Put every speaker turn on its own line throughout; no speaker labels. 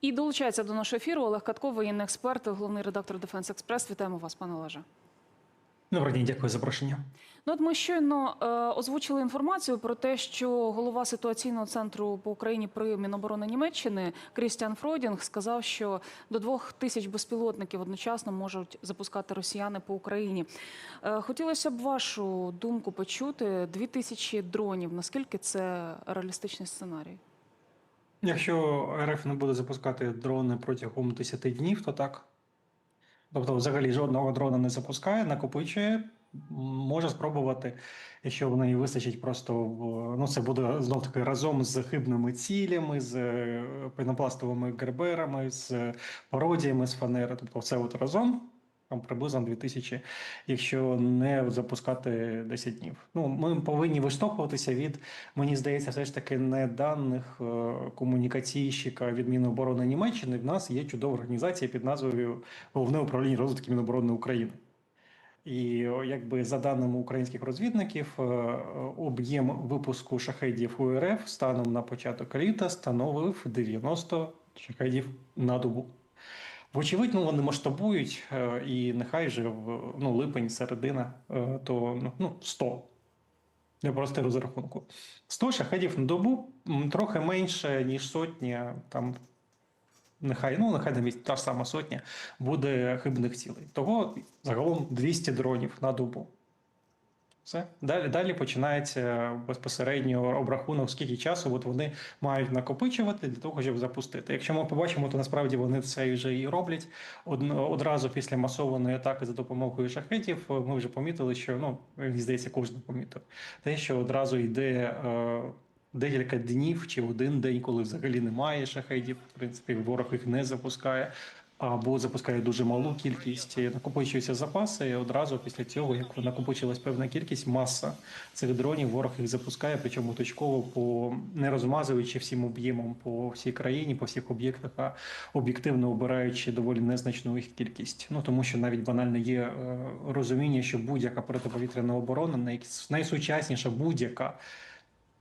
І долучається до нашого ефіру Олег Катко, воєнний експерт, головний редактор Дефенс Експрес. Вітаємо вас, пане Олеже.
Добрий день, дякую за запрошення.
Ну, от ми щойно е, озвучили інформацію про те, що голова ситуаційного центру по Україні при Міноборони Німеччини Крістіан Фройдінг сказав, що до двох тисяч безпілотників одночасно можуть запускати росіяни по Україні. Е, хотілося б вашу думку почути. Дві тисячі дронів. Наскільки це реалістичний сценарій?
Якщо РФ не буде запускати дрони протягом 10 днів, то так. Тобто, взагалі жодного дрона не запускає, накопичує, може спробувати, якщо в неї вистачить просто ну це буде знов таки разом з хибними цілями, з е, пенопластовими герберами, з пародіями з фанери. Тобто, все от разом. Там приблизно 2000, якщо не запускати 10 днів. Ну, ми повинні виштовхуватися від, мені здається, все ж таки не даних е, комунікаційщика від Міноборони Німеччини. В нас є чудова організація під назвою Головне управління розвитку Міноборони України. І якби за даними українських розвідників, е, об'єм випуску шахедів УРФ станом на початок літа становив 90 шахедів на добу. Вочевидь, ну вони масштабують, е, і нехай же ну, липень, середина, е, то ну, ну 100. для простого розрахунку. 100 шахедів на добу трохи менше, ніж сотня, там нехай, ну нехай навіть та ж сама сотня буде хибних цілей. Того загалом 200 дронів на добу. Все. Далі, далі починається безпосередньо обрахунок, скільки часу от вони мають накопичувати для того, щоб запустити. Якщо ми побачимо, то насправді вони це вже і роблять. Од, одразу після масованої атаки за допомогою шахетів ми вже помітили, що ну мені здається, кожен помітив те, що одразу йде. Е, Декілька днів чи один день, коли взагалі немає шахедів, в принципі, ворог їх не запускає, або запускає дуже малу кількість, накопичуються запаси. І одразу після цього, як накопичилась певна кількість, маса цих дронів, ворог їх запускає, причому точково по не розмазуючи всім об'ємом по всій країні, по всіх об'єктах, а об'єктивно обираючи доволі незначну їх кількість. Ну тому що навіть банально є е, розуміння, що будь-яка протиповітряна оборона, най- найсучасніша будь-яка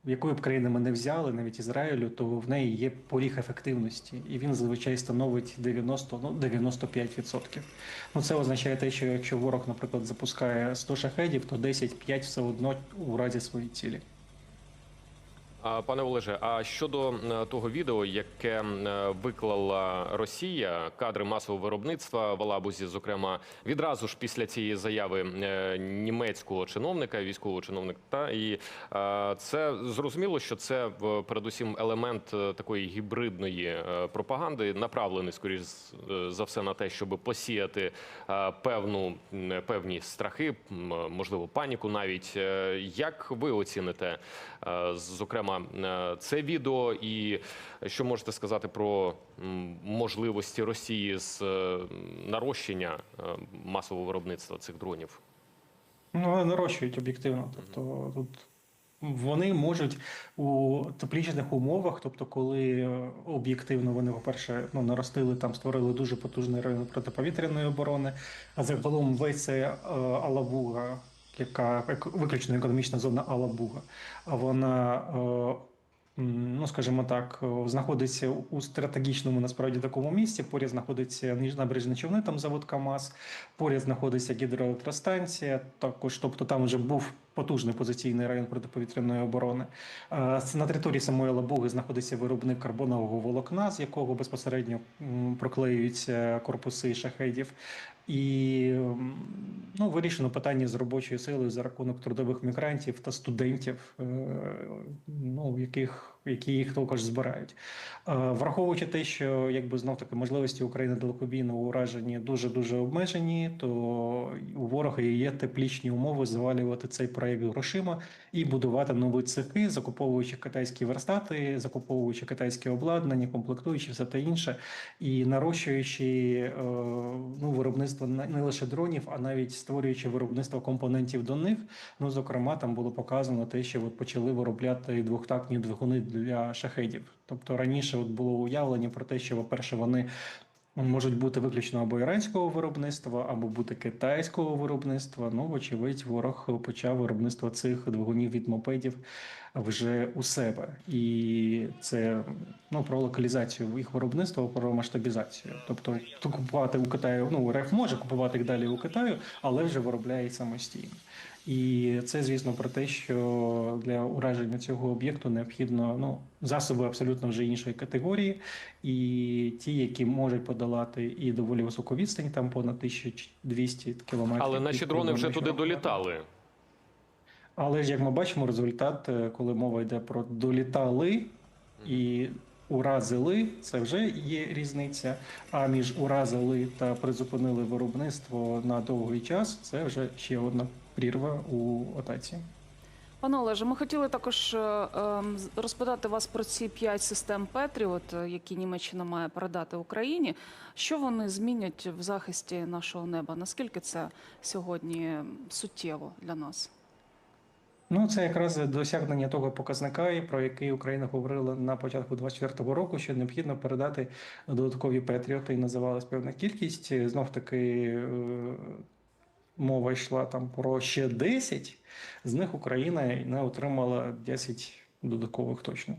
якої б країни ми не взяли, навіть Ізраїлю, то в неї є поріг ефективності, і він зазвичай становить 90, ну 95%. Ну це означає те, що якщо ворог, наприклад, запускає 100 шахедів, то 10-5 все одно у разі своїй цілі.
Пане Олеже, а щодо е, того відео, яке е, виклала Росія, кадри масового виробництва в Алабузі, зокрема, відразу ж після цієї заяви е, німецького чиновника, військового чиновника, та і це зрозуміло, що це передусім елемент такої гібридної пропаганди, направлений скоріш за все на те, щоб посіяти певну певні страхи, можливо, паніку. Навіть як ви оціните, зокрема, е, це відео, і що можете сказати про можливості Росії з е, нарощення е, масового виробництва цих дронів?
Ну, вони нарощують об'єктивно. Тобто тут вони можуть у теплічних умовах, тобто, коли об'єктивно вони, по-перше, ну, наростили там, створили дуже потужний район протиповітряної оборони, а загалом весь це е, Алабуга, яка виключно економічна зона Алабуга, вона. е, Ну, скажімо так, е, знаходиться у стратегічному насправді такому місці. Поряд знаходиться набережні човни, там завод КАМАЗ, поряд знаходиться гідроелектростанція. Також, тобто там вже був потужний позиційний район протиповітряної оборони. Е, На території самої Лабуги знаходиться виробник карбонового волокна, з якого безпосередньо проклеюються корпуси шахедів. І ну, вирішено питання з робочою силою за рахунок трудових мігрантів та студентів, е, ну, яких, які їх також збирають. Е, Враховуючи те, що якби знов таки можливості України далекобійного ураження дуже дуже обмежені, то у ворога є теплічні умови завалювати цей проєкт грошима і будувати нові цехи, закуповуючи китайські верстати, закуповуючи китайське обладнання, комплектуючи все те інше, і нарощуючи е, ну, виробництво не лише дронів, а навіть створюючи виробництво компонентів до них. Ну, зокрема, там було показано те, що от почали виробляти двохтактні двигуни для шахедів. Тобто раніше от було уявлення про те, що, по-перше, вони можуть бути виключно або іранського виробництва, або бути китайського виробництва. Ну, вочевидь, ворог почав виробництво цих двигунів від мопедів вже у себе, і це ну про локалізацію їх виробництва, про масштабізацію. Тобто, то купувати у Китаю, ну РФ може купувати їх далі у Китаю, але вже виробляє самостійно. І це, звісно, про те, що для ураження цього об'єкту необхідно ну, засоби абсолютно вже іншої категорії, і ті, які можуть подолати і доволі високу відстань, там понад 1200 кілометрів.
Але наші дрони вже туди долітали.
Але ж як ми бачимо, результат, е, коли мова йде про долітали і уразили, це вже є різниця. А між уразили та призупинили виробництво на довгий час, це вже ще одна прірва у атаці.
Пане Олеже, ми хотіли також е, ем, розпитати вас про ці п'ять систем Петріот, е, які Німеччина має передати Україні. Що вони змінять в захисті нашого неба? Наскільки це сьогодні суттєво для нас?
Ну, це якраз досягнення того показника, про який Україна говорила на початку 24-го року, що необхідно передати додаткові патріоти, і називалась певна кількість. Знов таки е, мова йшла там про ще 10, з них Україна не отримала 10 додаткових точно.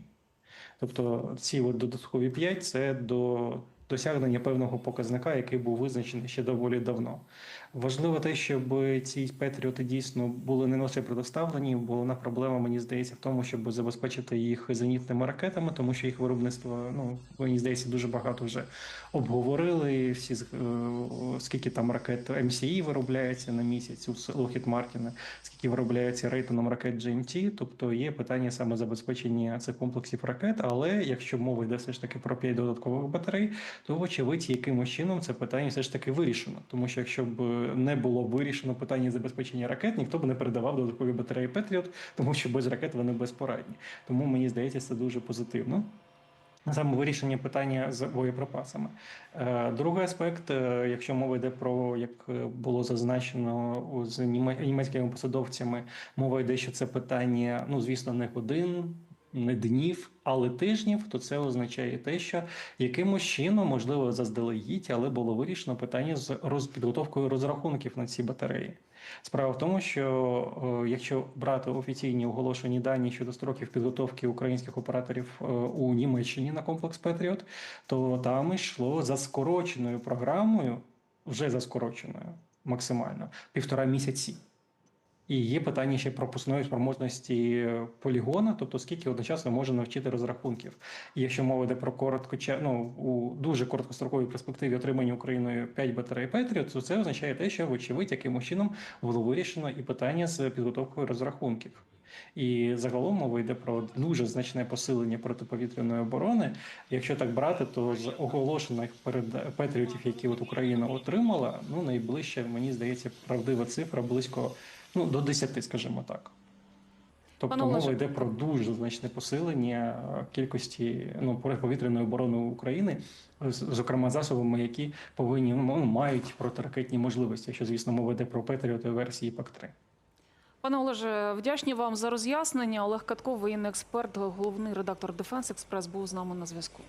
Тобто ці от додаткові 5 це до досягнення певного показника, який був визначений ще доволі давно. Важливо те, щоб ці патріоти дійсно були не лише предоставлені. Головна проблема, мені здається, в тому, щоб забезпечити їх зенітними ракетами, тому що їх виробництво, ну мені здається, дуже багато вже обговорили. Всі е, скільки там ракет МСІ виробляється на місяць у Lockheed Martin, скільки виробляється рейтингом ракет GMT, тобто є питання саме забезпечення цих комплексів ракет. Але якщо мова йде все ж таки про 5 додаткових батарей, то вочевидь, якимось чином це питання все ж таки вирішено. Тому що якщо б не було вирішено питання забезпечення ракет, ніхто б не передавав додаткові батареї Петріот, тому що без ракет вони безпорадні. Тому мені здається, це дуже позитивно. Саме вирішення питання з боєприпасами. Е, Другий аспект, е, якщо мова йде про як е, було зазначено з німе- німецькими посадовцями, мова йде, що це питання, ну звісно, не годин, не днів, але тижнів, то це означає те, що якимось чином, можливо, заздалегідь, але було вирішено питання з підготовкою розрахунків на ці батареї. Справа в тому, що е, якщо брати офіційні оголошені дані щодо строків підготовки українських операторів е, у Німеччині на комплекс Петріот, то там йшло за скороченою програмою, вже за скороченою максимально півтора місяці. І є питання ще пропускної спроможності полігона, тобто скільки одночасно може навчити розрахунків. І якщо мова йде про коротко, ну, у дуже короткостроковій перспективі отримання Україною 5 батарей Петріот, то це означає те, що вочевидь якимось чином було вирішено і питання з підготовкою розрахунків. І загалом мова йде про дуже значне посилення протиповітряної оборони. Якщо так брати, то з оголошених перед Петріотів, які от Україна отримала, ну найближче, мені здається, правдива цифра близько ну, до 10, скажімо так. Тобто
Пане
мова йде про дуже значне посилення кількості ну, повітряної оборони України, зокрема засобами, які повинні ну, мають протиракетні можливості, якщо, звісно, мова йде про Петріоти версії ПАК-3.
Пане Олеже, вдячні вам за роз'яснення. Олег Катков, воєнний експерт, головний редактор Дефенс Експрес, був з нами на зв'язку.